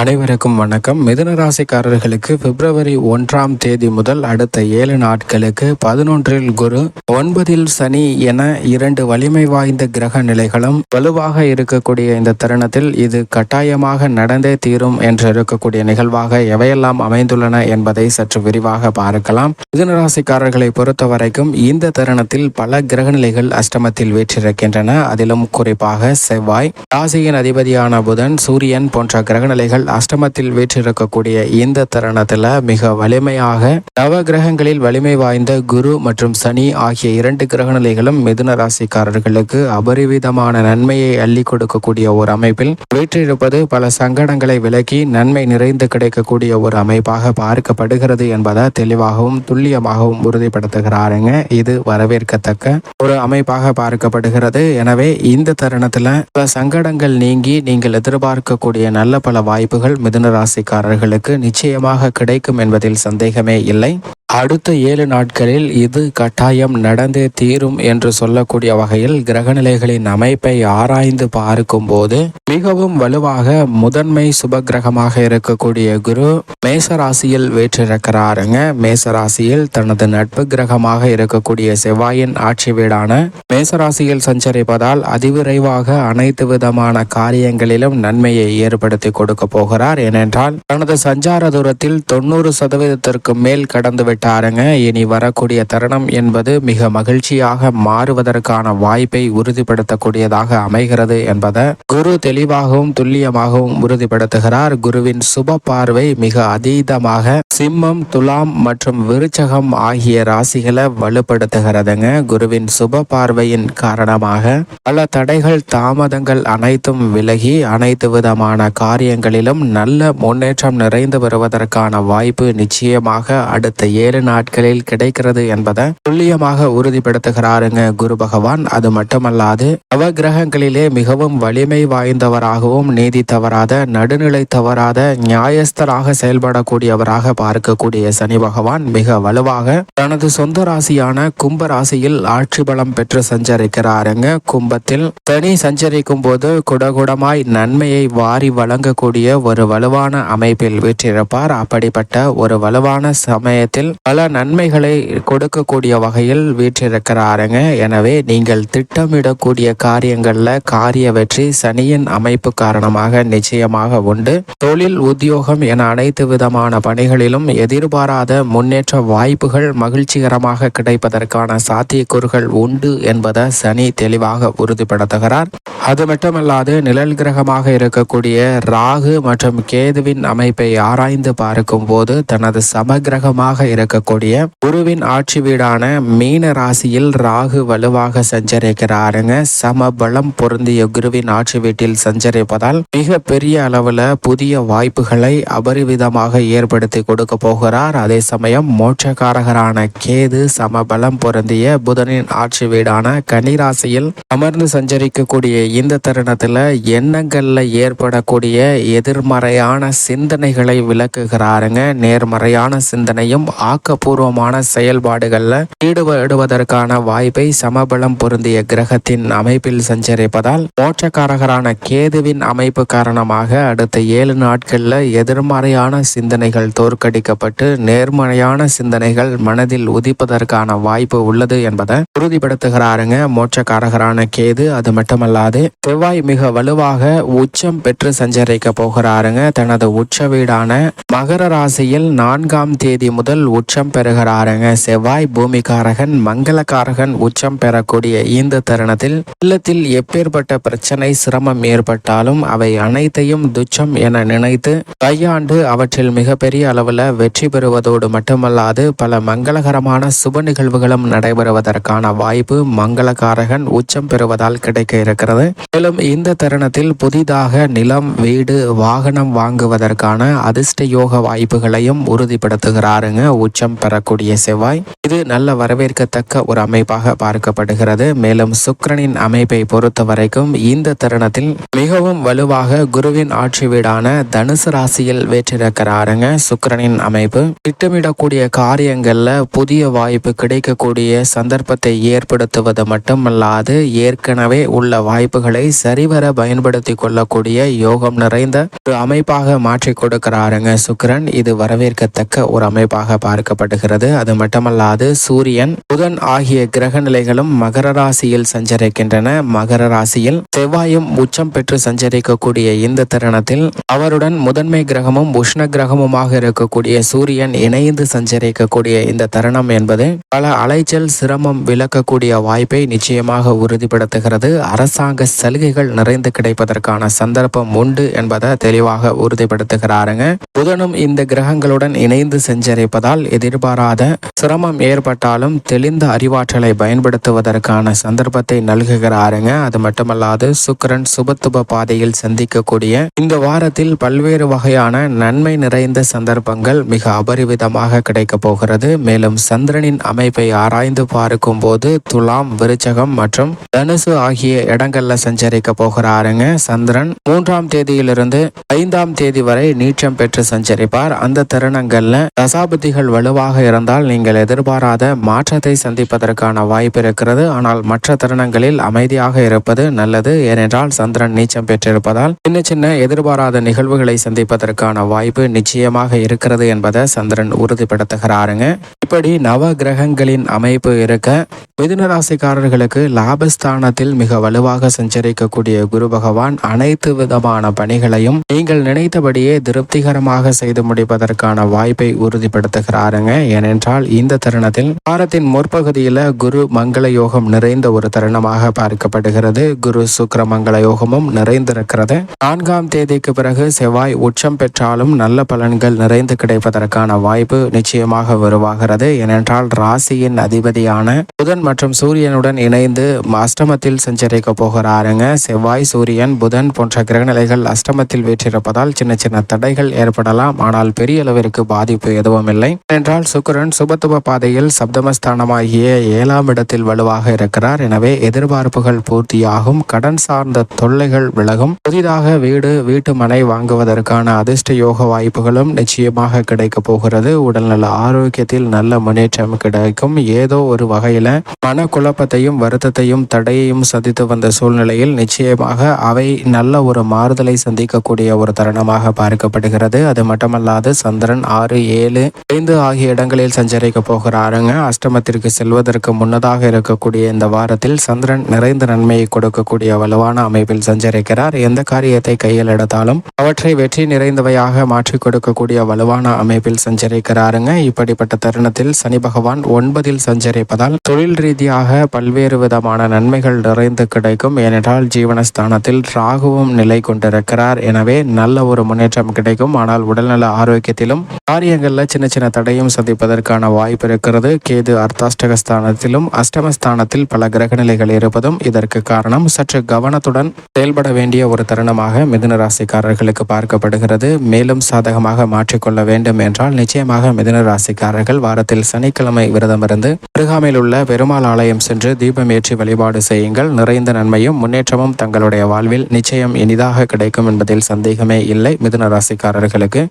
அனைவருக்கும் வணக்கம். மிதுன ராசிக்காரர்களுக்கு பிப்ரவரி ஒன்றாம் தேதி முதல் அடுத்த ஏழு நாட்களுக்கு பதினொன்றில் குரு ஒன்பதில் சனி என இரண்டு வலிமை வாய்ந்த கிரக நிலைகளும் வலுவாக இருக்கக்கூடிய இந்த தருணத்தில் இது கட்டாயமாக நடந்தே தீரும் என்று இருக்கக்கூடிய நிகழ்வாக எவையெல்லாம் அமைந்துள்ளன என்பதை சற்று விரிவாக பார்க்கலாம். மிதுன ராசிக்காரர்களை பொறுத்த வரைக்கும் இந்த தருணத்தில் பல கிரகநிலைகள் அஷ்டமத்தில் வீற்றிருக்கின்றன. அதிலும் குறிப்பாக செவ்வாய் ராசியின் அதிபதியான புதன் சூரியன் போன்ற கிரகநிலைகள் அஷ்டமத்தில் வீற்றிருக்கக்கூடிய இந்த தருணத்தில் மிக வலிமையாக நவ கிரகங்களில் வலிமை வாய்ந்த குரு மற்றும் சனி ஆகிய இரண்டு கிரகநிலைகளும் மிதுன ராசிக்காரர்களுக்கு அபரிவிதமான நன்மையை அள்ளி கொடுக்கக்கூடிய ஒரு அமைப்பில் வீற்றிருப்பது பல சங்கடங்களை விலக்கி நன்மை நிறைந்து கிடைக்கக்கூடிய ஒரு அமைப்பாக பார்க்கப்படுகிறது என்பதை தெளிவாகவும் துல்லியமாகவும் உறுதிப்படுத்துகிறாருங்க. இது வரவேற்கத்தக்க ஒரு அமைப்பாக பார்க்கப்படுகிறது. எனவே இந்த தருணத்தில் பல சங்கடங்கள் நீங்கி நீங்கள் எதிர்பார்க்கக்கூடிய நல்ல பல வாய்ப்புகள் மிதுன ராசிக்காரர்களுக்கு நிச்சயமாக கிடைக்கும் என்பதில் சந்தேகமே இல்லை. அடுத்த ஏழு நாட்களில் இது கட்டாயம் நடந்தே தீரும் என்று சொல்லக்கூடிய வகையில் கிரகநிலைகளின் அமைப்பை ஆராய்ந்து பார்க்கும்போது மிகவும் வலுவாக முதன்மை சுப கிரகமாக இருக்கக்கூடிய குரு மேசராசியில் வேற்றிருக்கிறாருங்க. மேசராசியில் தனது நட்பு கிரகமாக இருக்கக்கூடிய செவ்வாயின் ஆட்சி வீடான மேசராசியில் சஞ்சரிப்பதால் அதிவிரைவாக அனைத்து விதமான காரியங்களிலும் நன்மையை ஏற்படுத்தி கொடுக்க போகிறார். ஏனென்றால் தனது சஞ்சார தூரத்தில் தொண்ணூறு சதவீதத்திற்கு மேல் கடந்து விட்டாருங்க இனி வரக்கூடிய தருணம் என்பது மிக மகிழ்ச்சியாக மாறுவதற்கான வாய்ப்பை உறுதிப்படுத்தக்கூடியதாக அமைகிறது என்பதை குரு தெளிவாகவும் துல்லியமாகவும் உறுதிப்படுத்துகிறார். குருவின் சுப பார்வை மிக அதீதமாக சிம்மம் துலாம் மற்றும் விருச்சகம் ஆகிய ராசிகளை வலுப்படுத்துகிறதுங்க. குருவின் சுப பார்வையின் காரணமாக பல தடைகள் தாமதங்கள் அனைத்தும் விலகி அனைத்து விதமான காரியங்களிலும் நல்ல முன்னேற்றம் நிறைந்து வருவதற்கான வாய்ப்பு நிச்சயமாக அடுத்த ஏழு நாட்களில் கிடைக்கிறது என்பதை துல்லியமாக உறுதிப்படுத்துகிறாருங்க குரு பகவான். அது மட்டுமல்லாது நவகிரகங்களிலே மிகவும் வலிமை வாய்ந்தவராகவும் நீதி தவறாத நடுநிலை தவறாத நியாயஸ்தராக செயல்படக்கூடியவராக பார்க்கக்கூடிய சனி பகவான் மிக வலுவாக தனது சொந்த ராசியான கும்ப ராசியில் ஆட்சி பலம் பெற்று சஞ்சரிக்கிறாருங்க. கும்பத்தில் சனி சஞ்சரிக்கும் போது குடகுடமாய் நன்மையை வாரி வழங்கக்கூடிய ஒரு வலுவான அமைப்பில் வீற்றிருப்பார். அப்படிப்பட்ட ஒரு வலுவான சமயத்தில் பல நன்மைகளை கொடுக்கக்கூடிய வகையில் வீற்றிருக்கிறாருங்க. எனவே நீங்கள் திட்டமிடக்கூடிய காரியங்களில் காரிய வெற்றி சனியின் அமைப்பு காரணமாக நிச்சயமாக உண்டு. தொழில் உத்தியோகம் என அனைத்து விதமான பணிகளிலும் எதிர்பாராத முன்னேற்ற வாய்ப்புகள் மகிழ்ச்சிகரமாக கிடைப்பதற்கான சாத்தியக்கூறுகள் உண்டு என்பதை சனி தெளிவாக உறுதிப்படுத்துகிறார். அது மட்டுமல்லாது நிழல் கிரகமாக இருக்கக்கூடிய ராகு மற்றும் கேதுவின் அமைப்பை ஆராய்ந்து பார்க்கும் போது தனது சமகிரகமாக இருக்கக்கூடிய குருவின் ஆட்சி வீடான மீன ராசியில் ராகு வலுவாக சஞ்சரிக்கிறாருங்க. சம பலம் பொருந்திய குருவின் ஆட்சி வீட்டில் சஞ்சரிப்பதால் மிக பெரிய அளவுல புதிய வாய்ப்புகளை அபரிவிதமாக ஏற்படுத்தி கொடுக்க போகிறார். அதே சமயம் மோட்சக்காரகரான கேது சமபலம் பொருந்திய புதனின் ஆட்சி வீடான கனிராசியில் அமர்ந்து சஞ்சரிக்கக்கூடிய இந்த தருணத்தில் எண்ணங்கள்ல ஏற்படக்கூடிய எதிர்மறையான சிந்தனைகளை விளக்குகிறாருங்க. நேர்மறையான சிந்தனையும் ஆக்கப்பூர்வமான செயல்பாடுகளில் ஈடுபடுவதற்கான வாய்ப்பை சமபலம் பொருந்திய கிரகத்தின் அமைப்பில் சஞ்சரிப்பதால் மோட்சக்காரகரான கேதுவின் அமைப்பு காரணமாக அடுத்த ஏழு நாட்களில் எதிர்மறையான சிந்தனைகள் தோற்கடிக்கப்பட்டு நேர்மறையான சிந்தனைகள் மனதில் உதிப்பதற்கான வாய்ப்பு உள்ளது என்பதை உறுதிப்படுத்துகிறாருங்க. மோட்சக்காரகரான கேது அது மட்டுமல்லாது செவ்வாய் மிக வலுவாக உச்சம் பெற்று சஞ்சரிக்க போகிறாருங்க. தனது உச்ச வீடான மகர ராசியில் நான்காம் தேதி முதல் உச்சம் பெறுகிறாருங்க. செவ்வாய் பூமிகாரகன் மங்களகாரகன் உச்சம் பெறக்கூடிய இந்த தருணத்தில் இல்லத்தில் எப்பேற்பட்ட பிரச்சனை சிரமம் ஏற்பட்டாலும் அவை அனைத்தையும் துச்சம் என நினைத்து கையாண்டு அவற்றில் மிகப்பெரிய அளவில் வெற்றி பெறுவதோடு மட்டுமல்லாது பல மங்களகரமான சுப நிகழ்வுகளும் நடைபெறுவதற்கான வாய்ப்பு மங்களகாரகன் உச்சம் பெறுவதால் கிடைக்க இருக்கிறது. மேலும் இந்த தருணத்தில் புதிதாக நிலம் வீடு வாகனம் வாங்குவதற்கான அதிர்ஷ்ட யோக வாய்ப்புகளையும் உறுதிப்படுத்துகிறாருங்க. உச்சம் பெறக்கூடிய செவ்வாய். இது நல்ல வரவேற்கத்தக்க ஒரு அமைப்பாக பார்க்கப்படுகிறது. மேலும் சுக்கிரனின் அமைப்பை பொறுத்த வரைக்கும் இந்த தருணத்தில் மிகவும் வலுவாக குருவின் ஆட்சி வீடான தனுசு ராசியில் வேற்றிருக்கிறாருங்க. சுக்கிரனின் அமைப்பு திட்டமிடக்கூடிய காரியங்கள்ல புதிய வாய்ப்பு கிடைக்கக்கூடிய சந்தர்ப்பத்தை ஏற்படுத்துவது மட்டுமல்லாது ஏற்கனவே உள்ள வாய்ப்பு வாய்ப்புகளை சரிவர பயன்படுத்தி கொள்ளக்கூடிய யோகம் நிறைந்த ஒரு அமைப்பாக மாற்றி கொடுக்கிறாருங்க சுக்கிரன். இது வரவேற்கத்தக்க ஒரு அமைப்பாக பார்க்கப்படுகிறது. அது மட்டுமல்லாது சூரியன் புதன் ஆகிய கிரக நிலைகளும் மகர ராசியில் சஞ்சரிக்கின்றன. மகர ராசியில் செவ்வாயும் உச்சம் பெற்று சஞ்சரிக்கக்கூடிய இந்த தருணத்தில் அவருடன் முதன்மை கிரகமும் உஷ்ண கிரகமுமாக இருக்கக்கூடிய சூரியன் இணைந்து சஞ்சரிக்கக்கூடிய இந்த தருணம் என்பது பல அலைச்சல் சிரமம் விளக்கக்கூடிய வாய்ப்பை நிச்சயமாக உறுதிப்படுத்துகிறது. அரசாங்க சலுகைகள் நிறைந்து கிடைப்பதற்கான சந்தர்ப்பம் உண்டு என்பதை தெளிவாக உறுதிப்படுத்துகிறாருங்க. புதனும் இந்த கிரகங்களுடன் இணைந்து சஞ்சரிப்பதால் எதிர்பாராத சிரமம் ஏற்பட்டாலும் தெளிந்த அறிவாற்றலை பயன்படுத்துவதற்கான சந்தர்ப்பத்தை நல்குகிறாருங்க. அது மட்டுமல்லாது சுக்கிரன் சுபத்துப பாதையில் சந்திக்கக்கூடிய இந்த வாரத்தில் பல்வேறு வகையான நன்மை நிறைந்த சந்தர்ப்பங்கள் மிக அபரிவிதமாக கிடைக்க போகிறது. மேலும் சந்திரனின் அமைப்பை ஆராய்ந்து பார்க்கும் போது துலாம் விருச்சகம் மற்றும் தனுசு ஆகிய இடங்கள்ல சஞ்சரிக்க போகிறாருங்க. சந்திரன் மூன்றாம் தேதியிலிருந்து ஐந்தாம் தேதி வரை நீச்சம் பெற்று சஞ்சரிப்பார். அந்த தருணங்கள்ல தசாபதிகள் வலுவாக இருந்தால் நீங்கள் எதிர்பாராத மாற்றத்தை சந்திப்பதற்கான வாய்ப்பு இருக்கிறது. ஆனால் மற்ற தருணங்களில் அமைதியாக இருப்பது நல்லது. ஏனென்றால் சந்திரன் நீச்சம் பெற்றிருப்பதால் சின்ன சின்ன எதிர்பாராத நிகழ்வுகளை சந்திப்பதற்கான வாய்ப்பு நிச்சயமாக இருக்கிறது என்பதை சந்திரன் உறுதிப்படுத்துகிறாருங்க. இப்படி நவ கிரகங்களின் அமைப்பு இருக்க மிதுன ராசிக்காரர்களுக்கு லாபஸ்தானத்தில் மிக வலுவாக சஞ்சரிக்கக்கூடிய குரு பகவான் அனைத்து விதமான பணிகளையும் நீங்கள் நினைத்தபடியே திருப்திகரமாக செய்து முடிப்பதற்கான வாய்ப்பை உறுதிப்படுத்துகிறாருங்க. ஏனென்றால் இந்த தருணத்தில் வாரத்தின் முற்பகுதியில குரு மங்கள யோகம் நிறைந்த ஒரு தருணமாக பார்க்கப்படுகிறது. குரு சுக்கர மங்கள யோகமும் நிறைந்திருக்கிறது. நான்காம் தேதிக்கு பிறகு செவ்வாய் உச்சம் பெற்றாலும் நல்ல பலன்கள் நிறைந்து கிடைப்பதற்கான வாய்ப்பு நிச்சயமாக உருவாகிறது. ஏனென்றால் ராசியின் அதிபதியான புதன் மற்றும் சூரியனுடன் இணைந்து அஷ்டமத்தில் சஞ்சரிக்க பாருங்க. செவ்வாய் சூரியன் புதன் போன்ற கிரகநிலைகள் அஷ்டமத்தில் வீற்றிருப்பதால் சின்ன சின்ன தடைகள் ஏற்படலாம். ஆனால் பெரிய அளவிற்கு பாதிப்பு எதுவும் இல்லை. என்றால் சுக்கரன் சுபத்துவ பாதையில் சப்தமஸ்தானமாகிய ஏழாம் இடத்தில் வலுவாக இருக்கிறார். எனவே எதிர்பார்ப்புகள் பூர்த்தியாகும். கடன் சார்ந்த தொல்லைகள் விலகும். புதிதாக வீடு வீட்டு மனை வாங்குவதற்கான அதிர்ஷ்ட யோக வாய்ப்புகளும் நிச்சயமாக கிடைக்க போகிறது. உடல்நல ஆரோக்கியத்தில் நல்ல முன்னேற்றம் கிடைக்கும். ஏதோ ஒரு வகையில மனக்குழப்பத்தையும் வருத்தத்தையும் தடையையும் சந்தித்து வந்த சூழ்நிலையில் நிச்சயமாக அவை நல்ல ஒரு மாறுதலை சந்திக்கக்கூடிய ஒரு தருணமாக பார்க்கப்படுகிறது. அது மட்டுமல்லாது சந்திரன் ஆறு ஏழு ஐந்து ஆகிய இடங்களில் சஞ்சரிக்க போகிறாருங்க. அஷ்டமத்திற்கு செல்வதற்கு முன்னதாக இருக்கக்கூடிய இந்த வாரத்தில் சந்திரன் நிறைந்த நன்மையை கொடுக்கக்கூடிய வலுவான அமைப்பில் சஞ்சரிக்கிறார். எந்த காரியத்தை கையில் எடுத்தாலும் அவற்றை வெற்றி நிறைந்தவையாக மாற்றிக் கொடுக்கக்கூடிய வலுவான அமைப்பில் சஞ்சரிக்கிறாருங்க. இப்படிப்பட்ட தருணத்தில் சனி பகவான் ஒன்பதில் சஞ்சரிப்பதால் தொழில் ரீதியாக பல்வேறு விதமான நன்மைகள் நிறைந்து கிடைக்கும். ஏனென்றால் ஜீவனஸ்தானத்தில் ராகுவும் நிலை கொண்டிருக்கிறார். எனவே நல்ல ஒரு முன்னேற்றம் கிடைக்கும். ஆனால் உடல்நல ஆரோக்கியத்திலும் காரியங்களில் சின்ன சின்ன தடையும் சந்திப்பதற்கான வாய்ப்பு இருக்கிறது. கேது அர்த்தாஷ்டகஸ்தானத்திலும் அஷ்டமஸ்தானத்தில் பல கிரகநிலைகள் இருப்பதும் இதற்கு காரணம். சற்று கவனத்துடன் செயல்பட வேண்டிய ஒரு தருணமாக மிதுன ராசிக்காரர்களுக்கு பார்க்கப்படுகிறது. மேலும் சாதகமாக மாற்றிக்கொள்ள வேண்டும் என்றால் நிச்சயமாக மிதுன ராசிக்காரர்கள் வாரத்தில் சனிக்கிழமை விரதமிருந்து அருகாமையில் உள்ள பெருமாள் ஆலயம் சென்று தீபம் ஏற்றி வழிபாடு செய்யுங்கள். நிறைந்த நன்மையும் முன்னேற்றமும் தங்களுடைய வாழ்வில் நிச்சயம் இனிதாக கிடைக்கும் என்பதில் சந்தேகமே இல்லை. மிதுன ராசிக்காரர்களுக்கு